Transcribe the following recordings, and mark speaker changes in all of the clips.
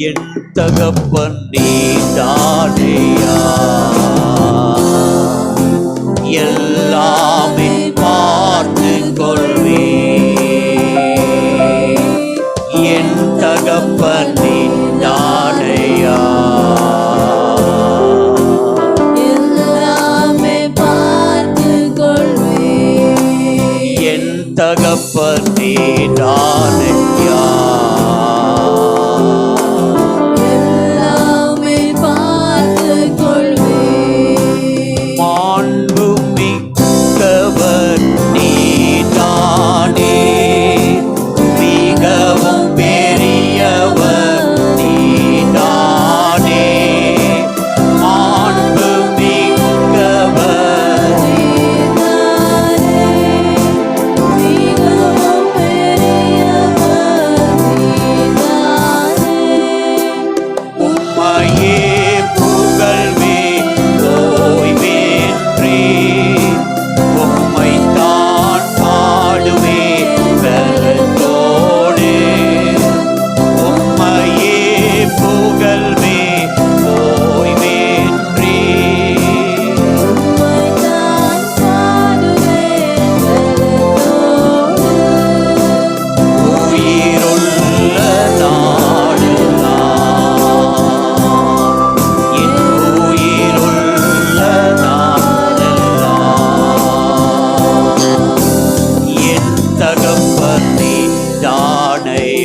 Speaker 1: என் தகப்பன் நீதானையா? எல்லாமே பார்த்து கொள்வே என் தகப்பன் நீதானையா? தகப்பன் நீதான்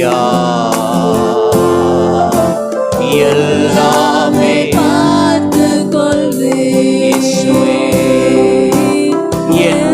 Speaker 1: ஐயா. எல்லாமே
Speaker 2: பார்த்து கொள்வே
Speaker 1: என்